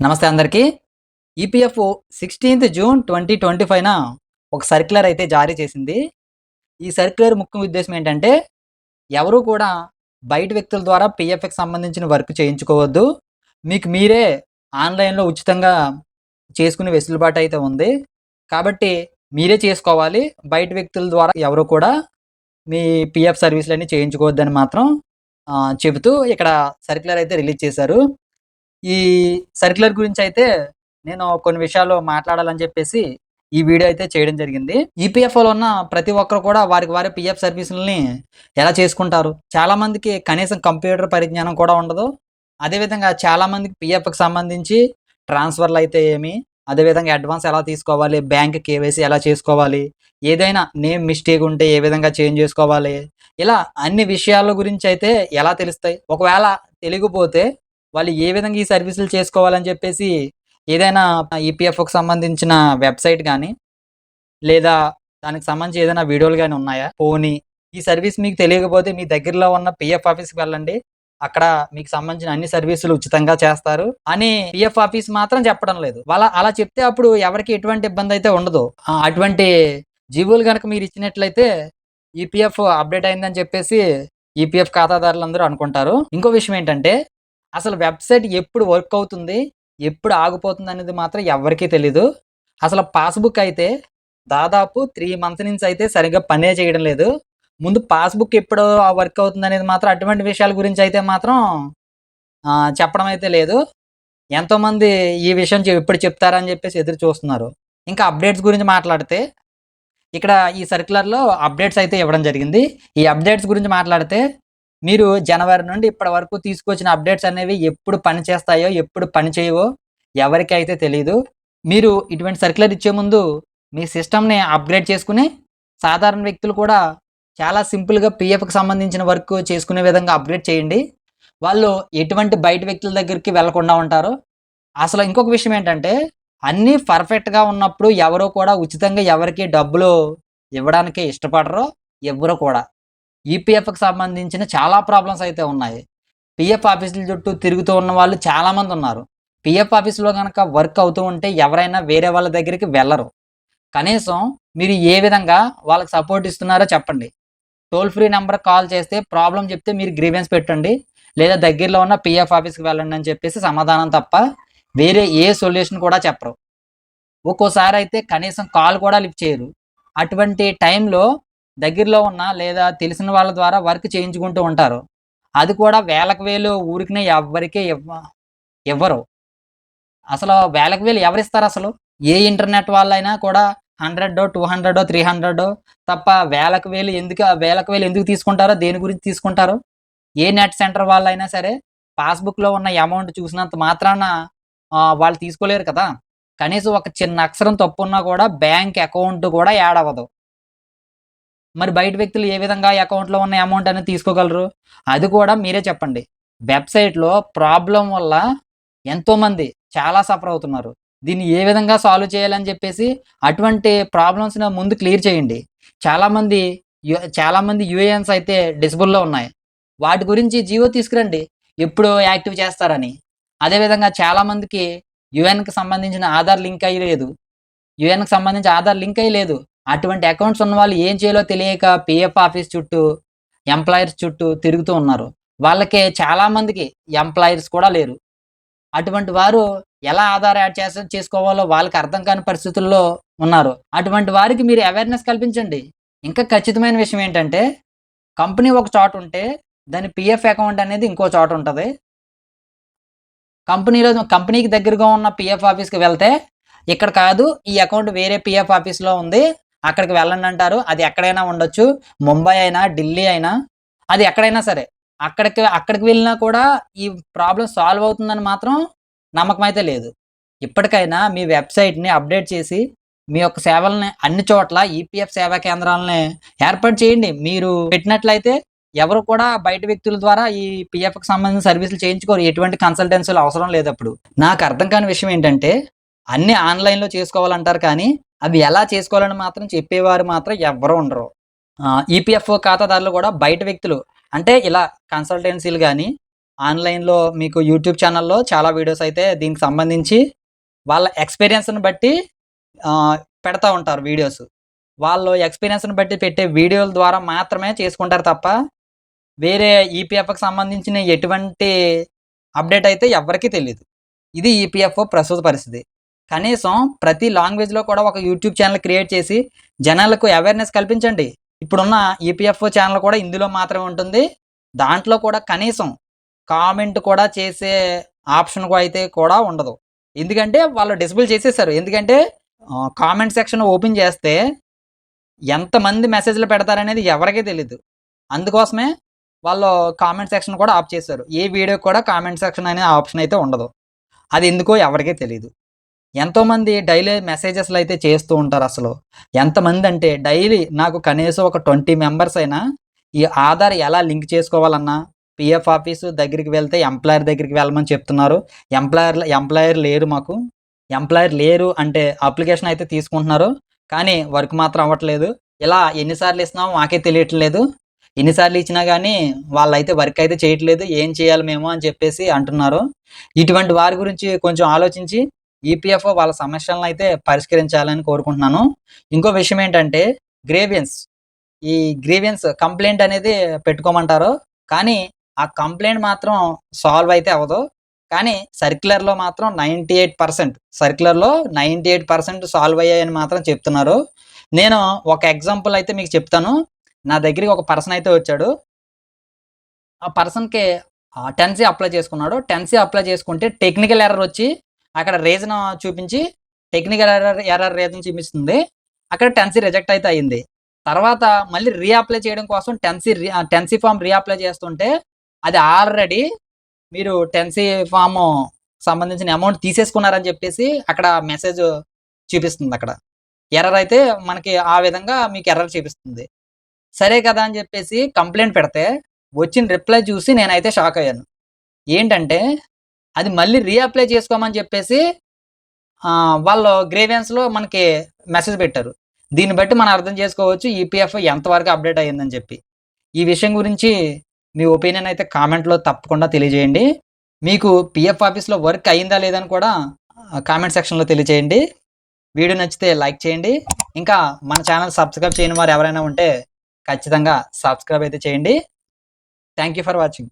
నమస్తే అందరికీ. EPF sixteenth June twenty twenty ఫైవ్న ఒక సర్క్యులర్ అయితే జారీ చేసింది. ఈ సర్క్యులర్ ముఖ్య ఉద్దేశం ఏంటంటే ఎవరు కూడా బయట వ్యక్తుల ద్వారా పిఎఫ్కి సంబంధించిన వర్క్ చేయించుకోవద్దు. మీకు మీరే ఆన్లైన్లో ఉచితంగా చేసుకునే వెసులుబాటు అయితే ఉంది. కాబట్టి మీరే చేసుకోవాలి. బయట వ్యక్తుల ద్వారా ఎవరు కూడా మీ పిఎఫ్ సర్వీసులన్నీ చేయించుకోవద్దని మాత్రం చెబుతూ ఇక్కడ సర్క్యులర్ అయితే రిలీజ్ చేశారు. ఈ సర్క్యులర్ గురించి అయితే నేను కొన్ని విషయాలు మాట్లాడాలని చెప్పేసి ఈ వీడియో అయితే చేయడం జరిగింది. ఈపీఎఫ్ఓలో ఉన్న ప్రతి ఒక్కరు కూడా వారికి వారి పిఎఫ్ సర్వీసులని ఎలా చేసుకుంటారు? చాలామందికి కనీసం కంప్యూటర్ పరిజ్ఞానం కూడా ఉండదు. అదేవిధంగా చాలామందికి పిఎఫ్కి సంబంధించి ట్రాన్స్ఫర్లు అయితే ఏమి? అదేవిధంగా అడ్వాన్స్ ఎలా తీసుకోవాలి? బ్యాంక్ కేవైసీ ఎలా చేసుకోవాలి? ఏదైనా నేమ్ మిస్టేక్ ఉంటే ఏ విధంగా చేంజ్ చేసుకోవాలి? ఇలా అన్ని విషయాల గురించి అయితే ఎలా తెలుస్తాయి? ఒకవేళ తెలియకపోతే వాళ్ళు ఏ విధంగా ఈ సర్వీసులు చేసుకోవాలని చెప్పేసి ఏదైనా ఈపీఎఫ్ఓకి సంబంధించిన వెబ్సైట్ కానీ లేదా దానికి సంబంధించి ఏదైనా వీడియోలు కానీ ఉన్నాయా? పోనీ ఈ సర్వీస్ మీకు తెలియకపోతే మీ దగ్గరలో ఉన్న పిఎఫ్ ఆఫీస్కి వెళ్ళండి. అక్కడ మీకు సంబంధించిన అన్ని సర్వీసులు ఉచితంగా చేస్తారు. అని పిఎఫ్ ఆఫీస్ మాత్రం చెప్పడం లేదు. వాళ్ళ అలా చెప్తే అప్పుడు ఎవరికి ఎటువంటి ఇబ్బంది అయితే ఉండదు. అటువంటి జీవోలు కనుక మీరు ఇచ్చినట్లయితే ఈపీఎఫ్ అప్డేట్ అయిందని చెప్పేసి ఈపీఎఫ్ ఖాతాదారులందరూ అనుకుంటారు. ఇంకో విషయం ఏంటంటే అసలు వెబ్సైట్ ఎప్పుడు వర్క్ అవుతుంది? ఎప్పుడు ఆగిపోతుంది అనేది మాత్రం ఎవరికీ తెలీదు. అసలు పాస్బుక్ అయితే దాదాపు త్రీ మంత్స్ నుంచి అయితే సరిగ్గా పనే చేయడం లేదు. ముందు పాస్బుక్ ఎప్పుడు వర్క్ అవుతుంది అనేది మాత్రం అటువంటి విషయాల గురించి అయితే మాత్రం చెప్పడం అయితే లేదు. ఎంతోమంది ఈ విషయం ఎప్పుడు చెప్తారని చెప్పేసి ఎదురు చూస్తున్నారు. ఇంకా అప్డేట్స్ గురించి మాట్లాడితే ఇక్కడ ఈ సర్క్యులర్లో అప్డేట్స్ అయితే ఇవ్వడం జరిగింది. ఈ అప్డేట్స్ గురించి మాట్లాడితే మీరు జనవరి నుండి ఇప్పటి వరకు తీసుకొచ్చిన అప్డేట్స్ అనేవి ఎప్పుడు పని చేస్తాయో ఎప్పుడు పని చేయవో ఎవరికి అయితే తెలియదు మీరు ఇటువంటి సర్క్యులర్ ఇచ్చే ముందు మీ సిస్టమ్ని అప్గ్రేడ్ చేసుకుని సాధారణ వ్యక్తులు కూడా చాలా సింపుల్గా పిఎఫ్కి సంబంధించిన వర్క్ చేసుకునే విధంగా అప్గ్రేడ్ చేయండి. వాళ్ళు ఎటువంటి బయట వ్యక్తుల దగ్గరికి వెళ్ళకుండా ఉంటారు. అసలు ఇంకొక విషయం ఏంటంటే అన్నీ పర్ఫెక్ట్గా ఉన్నప్పుడు ఎవరో కూడా ఉచితంగా ఎవరికి డబ్బులు ఇవ్వడానికి ఇష్టపడరు ఎవరు కూడా. ఈపీఎఫ్కి సంబంధించిన చాలా ప్రాబ్లమ్స్ అయితే ఉన్నాయి. పిఎఫ్ ఆఫీసుల చుట్టూ తిరుగుతూ ఉన్న వాళ్ళు చాలామంది ఉన్నారు. పిఎఫ్ ఆఫీసులో కనుక వర్క్ అవుతూ ఉంటే ఎవరైనా వేరే వాళ్ళ దగ్గరికి వెళ్ళరు. కనీసం మీరు ఏ విధంగా వాళ్ళకి సపోర్ట్ ఇస్తున్నారో చెప్పండి. టోల్ ఫ్రీ నెంబర్ కాల్ చేస్తే ప్రాబ్లం చెప్తే మీరు గ్రీవెన్స్ పెట్టండి. లేదా దగ్గరలో ఉన్న పిఎఫ్ ఆఫీస్కి వెళ్ళండి అని చెప్పేసి సమాధానం తప్ప వేరే ఏ సొల్యూషన్ కూడా చెప్పరు. ఒక్కోసారి అయితే కనీసం కాల్ కూడా లిఫ్ట్ చేయరు. అటువంటి టైంలో దగ్గరలో ఉన్న లేదా తెలిసిన వాళ్ళ ద్వారా వర్క్ చేయించుకుంటూ ఉంటారు. అది కూడా వేలకు వేలు ఊరికినే ఎవరికే ఇవ్వ ఇవ్వరు అసలు వేలకు వేలు ఎవరిస్తారు అసలు? ఏ ఇంటర్నెట్ వాళ్ళైనా కూడా hundred two hundred three hundred తప్ప వేలకు వేలు ఎందుకు వేలకు వేలు ఎందుకు తీసుకుంటారో దేని గురించి తీసుకుంటారు? ఏ నెట్ సెంటర్ వాళ్ళైనా సరే పాస్బుక్లో ఉన్న అమౌంట్ చూసినంత మాత్రాన వాళ్ళు తీసుకోలేరు కదా. కనీసం ఒక చిన్న అక్షరం తప్పు ఉన్నా కూడా బ్యాంక్ అకౌంట్ కూడా యాడ్ అవ్వదు. మరి బయట వ్యక్తులు ఏ విధంగా అకౌంట్లో ఉన్న అమౌంట్ అనేది తీసుకోగలరు? అది కూడా మీరే చెప్పండి. వెబ్సైట్లో ప్రాబ్లం వల్ల ఎంతోమంది చాలా సఫర్ అవుతున్నారు. దీన్ని ఏ విధంగా సాల్వ్ చేయాలని చెప్పేసి అటువంటి ప్రాబ్లమ్స్ని ముందు క్లియర్ చేయండి. చాలామంది యు- చాలామంది యూఏఎన్స్ అయితే డిసబుల్లో ఉన్నాయి. వాటి గురించి జియో తీసుకురండి. ఎప్పుడు యాక్టివ్ చేస్తారని. అదేవిధంగా చాలామందికి యుఎన్కి సంబంధించిన ఆధార్ లింక్ అయ్యి లేదు. యుఎన్కి సంబంధించి ఆధార్ లింక్ అయ్యి లేదు. అటువంటి అకౌంట్స్ ఉన్న వాళ్ళు ఏం చేయాలో తెలియక పిఎఫ్ ఆఫీస్ చుట్టూ ఎంప్లాయర్స్ చుట్టూ తిరుగుతూ ఉన్నారు. వాళ్ళకి చాలామందికి ఎంప్లాయర్స్ కూడా లేరు. అటువంటి వారు ఎలా ఆధార్ యాడ్ చేస చేసుకోవాలో వాళ్ళకి అర్థం కాని పరిస్థితుల్లో ఉన్నారు. అటువంటి వారికి మీరు అవేర్నెస్ కల్పించండి. ఇంకా ఖచ్చితమైన విషయం ఏంటంటే కంపెనీ ఒక చోట ఉంటే దాని పిఎఫ్ అకౌంట్ అనేది ఇంకో చోట ఉంటుంది. కంపెనీలో కంపెనీకి దగ్గరగా ఉన్న పిఎఫ్ ఆఫీస్కి వెళ్తే ఇక్కడ కాదు ఈ అకౌంట్ వేరే పిఎఫ్ ఆఫీస్లో ఉంది. అక్కడికి వెళ్ళండి అంటారు. అది ఎక్కడైనా ఉండొచ్చు. ముంబై అయినా ఢిల్లీ అయినా అది ఎక్కడైనా సరే. అక్కడికి అక్కడికి వెళ్ళినా కూడా ఈ ప్రాబ్లం సాల్వ్ అవుతుందని మాత్రం నమ్మకం అయితే లేదు. ఇప్పటికైనా మీ వెబ్సైట్ని అప్డేట్ చేసి మీ యొక్క సేవల్ని అన్ని చోట్ల ఈపీఎఫ్ సేవా కేంద్రాలని ఏర్పాటు చేయండి. మీరు పెట్టినట్లయితే ఎవరు కూడా బయట వ్యక్తుల ద్వారా ఈ పిఎఫ్కి సంబంధించిన సర్వీసులు చేయించుకోరు. ఎటువంటి కన్సల్టెన్సీలు అవసరం లేదు అప్పుడు. నాకు అర్థం కాని విషయం ఏంటంటే అన్ని ఆన్లైన్లో చేసుకోవాలంటారు కానీ అవి ఎలా చేసుకోవాలని మాత్రం చెప్పేవారు మాత్రం ఎవరు ఉండరు ఈపీఎఫ్ఓ ఖాతాదారులు కూడా బయట వ్యక్తులు అంటే ఇలా కన్సల్టెన్సీలు కానీ ఆన్‌లైన్‌లో మీకు యూట్యూబ్ ఛానల్‌లో చాలా వీడియోస్ అయితే దీనికి సంబంధించి వాళ్ళ ఎక్స్‌పీరియన్స్‌ని బట్టి పెడతా ఉంటారు వీడియోస్. వాళ్ళు ఎక్స్‌పీరియన్స్‌ని బట్టి పెట్టే వీడియోల ద్వారా మాత్రమే చేసుకుంటారు తప్ప, వేరే ఈపీఎఫ్‌కి సంబంధించిన ఎటువంటి అప్డేట్ అయితే ఎవ్వరికీ తెలియదు ఇది ఈపీఎఫ్ఓ ప్రస్తుత పరిస్థితి. కనీసం ప్రతి లాంగ్వేజ్‌లో కూడా ఒక యూట్యూబ్ ఛానల్ క్రియేట్ చేసి జనాలకు అవేర్‌నెస్ కల్పించండి. ఇప్పుడున్న ఈపీఎఫ్ఓ ఛానల్ కూడా ఇందులో మాత్రమే ఉంటుంది. దాంట్లో కూడా కనీసం కామెంట్ కూడా చేసే ఆప్షన్ అయితే కూడా ఉండదు. ఎందుకంటే వాళ్ళు డిసేబుల్ చేసేసారు. ఎందుకంటే కామెంట్ సెక్షన్ ఓపెన్ చేస్తే ఎంతమంది మెసేజ్‌లు పెడతారనేది ఎవరికీ తెలియదు అందుకోసమే వాళ్ళు కామెంట్ సెక్షన్ కూడా ఆఫ్ చేశారు. ఏ వీడియోకి కూడా కామెంట్ సెక్షన్ అనే ఆప్షన్ అయితే ఉండదు. అది ఎందుకో ఎవరికీ తెలియదు ఎంతోమంది డైలీ మెసేజెస్‌లు అయితే చేస్తూ ఉంటారు అసలు. ఎంతమంది అంటే డైలీ నాకు కనీసం ఒక 20 మెంబర్స్ అయినా ఈ ఆధార్ ఎలా లింక్ చేసుకోవాలన్నా, పిఎఫ్ ఆఫీసు దగ్గరికి వెళ్తే ఎంప్లాయర్ దగ్గరికి వెళ్ళమని చెప్తున్నారు. ఎంప్లాయర్ ఎంప్లాయర్ లేరు మాకు. ఎంప్లాయర్ లేరు అంటే అప్లికేషన్ అయితే తీసుకుంటున్నారు. కానీ వర్క్ మాత్రం అవ్వట్లేదు. ఇలా ఎన్నిసార్లు ఇస్తున్నామో మాకే తెలియట్లేదు. ఎన్నిసార్లు ఇచ్చినా కానీ వాళ్ళైతే వర్క్ అయితే చేయట్లేదు. ఏం చేయాలి మేము అని చెప్పేసి అంటున్నారు. ఇటువంటి వారి గురించి కొంచెం ఆలోచించి ఈపీఎఫ్ఓ వాళ్ళ సమస్యలను అయితే పరిష్కరించాలని కోరుకుంటున్నాను. ఇంకో విషయం ఏంటంటే గ్రేవియన్స్ ఈ గ్రీవియన్స్ కంప్లైంట్ అనేది పెట్టుకోమంటారు. కానీ ఆ కంప్లైంట్ మాత్రం సాల్వ్ అయితే అవ్వదు. కానీ సర్క్యులర్‌లో మాత్రం 98% సర్క్యులర్‌లో 98% సాల్వ్ అయ్యాయని మాత్రం చెప్తున్నారు. నేను ఒక ఎగ్జాంపుల్ అయితే మీకు చెప్తాను. నా దగ్గరికి ఒక పర్సన్ అయితే వచ్చాడు. ఆ పర్సన్‌కి టెన్సీ అప్లై చేసుకున్నాడు. 10సి అప్లై చేసుకుంటే టెక్నికల్ ఎర్రర్ వచ్చి అక్కడ రీజన్ చూపించి టెక్నికల్ ఎర్రర్ ఎర్రర్ రీజన్ చూపిస్తుంది. అక్కడ 10సి రిజెక్ట్ అయితే అయింది. తర్వాత మళ్ళీ రీఅప్లై చేయడం కోసం 10సి రీ ఆహ్, 10సి ఫార్మ్ చేస్తుంటే అది ఆల్రెడీ మీరు 10సి ఫార్మ్ సంబంధించిన అమౌంట్ తీసేసుకున్నారని చెప్పేసి అక్కడ మెసేజ్ చూపిస్తుంది అక్కడ ఎర్రర్ అయితే మనకి ఆ విధంగా మీకు ఎర్రర్ చూపిస్తుంది. సరే కదా అని చెప్పేసి కంప్లైంట్ పెడితే వచ్చిన రిప్లై చూసి నేనైతే షాక్ అయ్యాను. ఏంటంటే అది మళ్ళీ రీఅప్లై చేసుకోమని చెప్పేసి వాళ్ళు గ్రేవియన్స్లో మనకి మెసేజ్ పెట్టారు. దీన్ని బట్టి మనం అర్థం చేసుకోవచ్చు ఈపీఎఫ్ ఎంతవరకు అప్డేట్ అయిందని చెప్పి. ఈ విషయం గురించి మీ ఒపీనియన్ అయితే కామెంట్‌లో తప్పకుండా తెలియజేయండి. మీకు పీఎఫ్ ఆఫీస్‌లో వర్క్ అయిందా లేదని కూడా కామెంట్ సెక్షన్‌లో తెలియజేయండి. వీడియో నచ్చితే లైక్ చేయండి. ఇంకా మన ఛానల్ సబ్స్క్రైబ్ చేయని వారు ఎవరైనా ఉంటే ఖచ్చితంగా సబ్స్క్రైబ్ అయితే చేయండి. Thank you for watching.